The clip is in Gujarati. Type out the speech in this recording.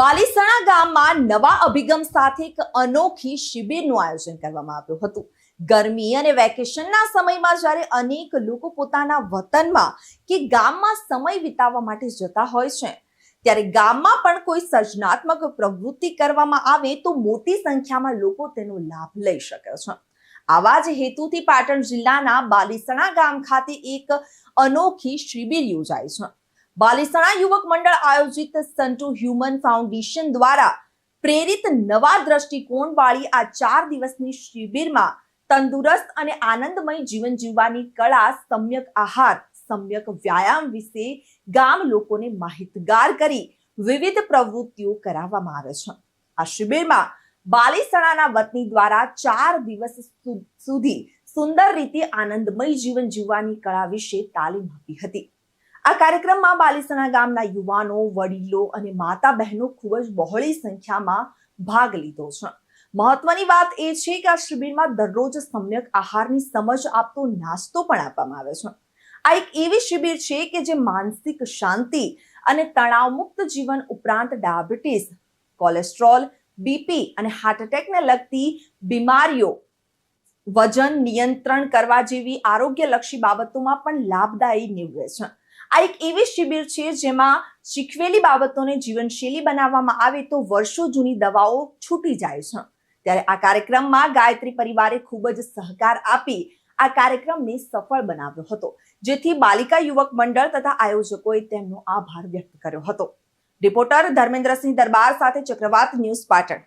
બાલીસણા ગામમાં નવા અભિગમ સાથે એક અનોખી શિબિરનું આયોજન કરવામાં આવ્યું હતું. ગરમી અને વેકેશનના સમયમાં જ્યારે અનેક લોકો પોતાના વતનમાં કે ગામમાં સમય વિતાવવા માટે જતા હોય છે, ત્યારે ગામમાં પણ કોઈ સર્જનાત્મક પ્રવૃત્તિ કરવામાં આવે તો મોટી સંખ્યામાં લોકો તેનો લાભ લઈ શકે છે. આવા જ હેતુથી પાટણ જિલ્લાના બાલીસણા ગામ ખાતે એક અનોખી શિબિર યોજાય છે. બાલીસણા યુવક મંડળ આયોજિત સંટુ હ્યુમન ફાઉન્ડેશન દ્વારા પ્રેરિત નવા દ્રષ્ટિકોણ વાળી આ ચાર દિવસની શિબિરમાં તંદુરસ્ત અને આનંદમય જીવન જીવવાની કળા, સમ્યક આહાર, સમ્યક વ્યાયામ વિશે ગામ લોકોને માહિતગાર કરી વિવિધ પ્રવૃત્તિઓ કરાવવામાં આવે છે. આ શિબિરમાં બાલીસણાના વતની દ્વારા ચાર દિવસ સુધી સુંદર રીતે આનંદમય જીવન જીવવાની કળા વિશે તાલીમ આપી હતી. આ કાર્યક્રમમાં બાલીસણા ગામના યુવાનો, વડીલો અને માતા બહેનો ખૂબ જ બહોળી સંખ્યામાં ભાગ લીધો છે. મહત્વની વાત એ છે કે આ શિબિરમાં દરરોજ સમ્યક આહારની સમજ આપતો નાસ્તો પણ આપવામાં આવે છે. આ એક એવી શિબિર છે કે જે માનસિક શાંતિ અને તણાવમુક્ત જીવન ઉપરાંત ડાયાબિટીસ, કોલેસ્ટ્રોલ, બીપી અને હાર્ટ એટેકને લગતી બીમારીઓ વજન નિયંત્રણ કરવા જેવી આરોગ્યલક્ષી બાબતોમાં પણ લાભદાયી નીવડે છે. આ એક એવી શિબિર છે જેમાં શીખવેલી બાબતોને જીવનશૈલી બનાવવામાં આવે તો વર્ષો જૂની દવાઓ છૂટી જાય છે. ત્યારે આ કાર્યક્રમમાં ગાયત્રી પરિવારે ખૂબ જ સહકાર આપી આ કાર્યક્રમને સફળ બનાવ્યો હતો, જેથી બાલિકા યુવક મંડળ તથા આયોજકોએ તેમનો આભાર વ્યક્ત કર્યો હતો. રિપોર્ટર ધર્મેન્દ્રસિંહ દરબાર સાથે ચક્રવાત ન્યૂઝ પાટણ.